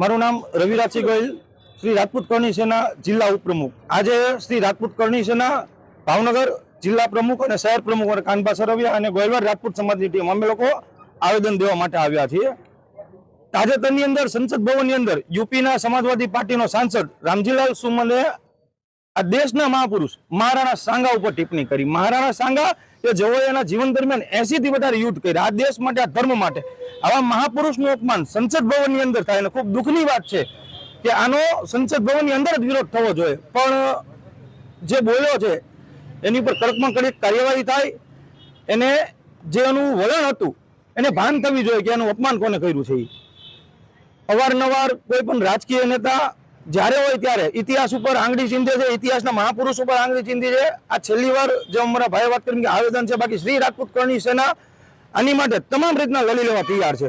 મારું નામ રવિરાજસિંહ ગોયલ શ્રી રાજપૂત કરણી સેના જિલ્લા ઉપપ્રમુખ. આજે શ્રી રાજપૂત કરણી સેના ભાવનગર જિલ્લા પ્રમુખ અને શહેર પ્રમુખ અને કાનબા સરવિયા અને ગોયલવાર રાજપૂત સમાજની ટીમ. અમે લોકો આવેદન દેવા માટે આવ્યા છીએ. તાજેતરની અંદર સંસદ ભવનની અંદર યુપીના સમાજવાદી પાર્ટીનો સાંસદ રામજીલાલ સુમને આ દેશના મહાપુરુષ મહારાણા સાંગા ઉપર ટિપ્પણી કરી. મહારાણા સાંગા એ એના જીવન દરમિયાન એસી થી વધારે યુદ્ધ કર્યા. આ દેશ માટે, આ ધર્મ માટે. આવા મહાપુરુષનું અપમાન સંસદ ભવનની અંદર થાય અને ખૂબ દુઃખની વાત છે કે આનો સંસદ ભવનની અંદર જ વિરોધ થવો જોઈએ. પણ જે બોલ્યો છે, એની ઉપર કડકમાં કડક કાર્યવાહી થાય. એને જે એનું વલણ હતું, એને ભાન થવી જોઈએ કે એનું અપમાન કોને કર્યું છે અવારનવાર કોઈ પણ રાજકીય નેતા જ્યારે હોય ત્યારે ઇતિહાસ ઉપર આંગળી ચીંધે છે, ઇતિહાસના મહાપુરુષ ઉપર આંગળી ચીંધી છે. આ છેલ્લી વાર જે અમારા ભાઈ વાત કરીને આવેદન છે, બાકી શ્રી રાજપૂત કરણી સેના આની માટે તમામ રીતના લડી લેવા તૈયાર છે.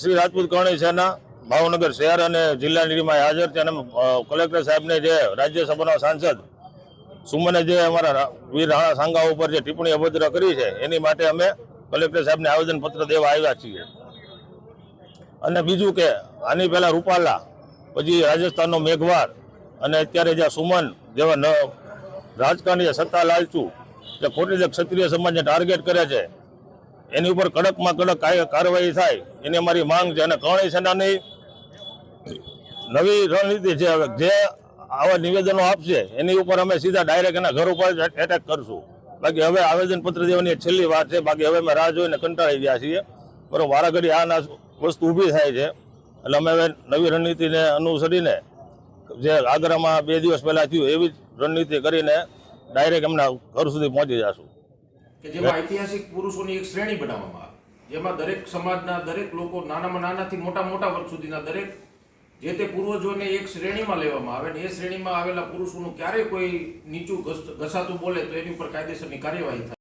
શ્રી રાજપૂત કરણી સેના ભાવનગર શહેર અને જિલ્લા નિરીમાં હાજર છે અને કલેક્ટર સાહેબને જે રાજ્યસભાના સાંસદ સુમને જે અમારા વીર રાણા સાંગા ઉપર જે ટિપ્પણી અભદ્ર કરી છે, એની માટે અમે કલેક્ટર સાહેબને આવેદનપત્ર દેવા આવ્યા છીએ. અને બીજું કે આની પહેલાં રૂપાલા, પછી રાજસ્થાનનો મેઘવાર, અને અત્યારે જ્યાં સુમન, જેવા ન રાજકારણી સત્તા લાલચુ, જે ખોટી જે ક્ષત્રિય સમાજને ટાર્ગેટ કરે છે, એની ઉપર કડકમાં કડક કાર્યવાહી થાય, એની અમારી માંગ છે. અને કરણી સેનાની નવી રણનીતિ છે હવે જે આવા નિવેદનો આપશે, એની ઉપર અમે સીધા ડાયરેક્ટ એના ઘર ઉપર એટેક કરશું. બાકી હવે આવેદનપત્ર દેવાની છેલ્લી વાત છે. બાકી હવે અમે રાહ જોઈને કંટાળી ગયા છીએ. બરોબર, વારાઘડી આ ના વસ્તુ ઊભી થાય છે. એટલે અમે હવે નવી રણનીતિને અનુસરીને જે આગ્રામાં બે દિવસ પહેલા થયું એવી જ રણનીતિ કરીને ડાયરેક્ટ એમના ઘર સુધી પહોંચી જશું. કે જેમાં ઐતિહાસિક પુરુષોની એક શ્રેણી બનાવવામાં આવે. જેમાં દરેક સમાજના દરેક લોકો નાનામાં નાનાથી મોટા મોટા વર્ગ સુધીના દરેક જે તે પૂર્વજોને એક શ્રેણીમાં લેવામાં આવે ને એ શ્રેણીમાં આવેલા પુરુષોનું ક્યારેય કોઈ નીચું ઘસાતું બોલે તો એની ઉપર કાયદેસરની કાર્યવાહી થાય.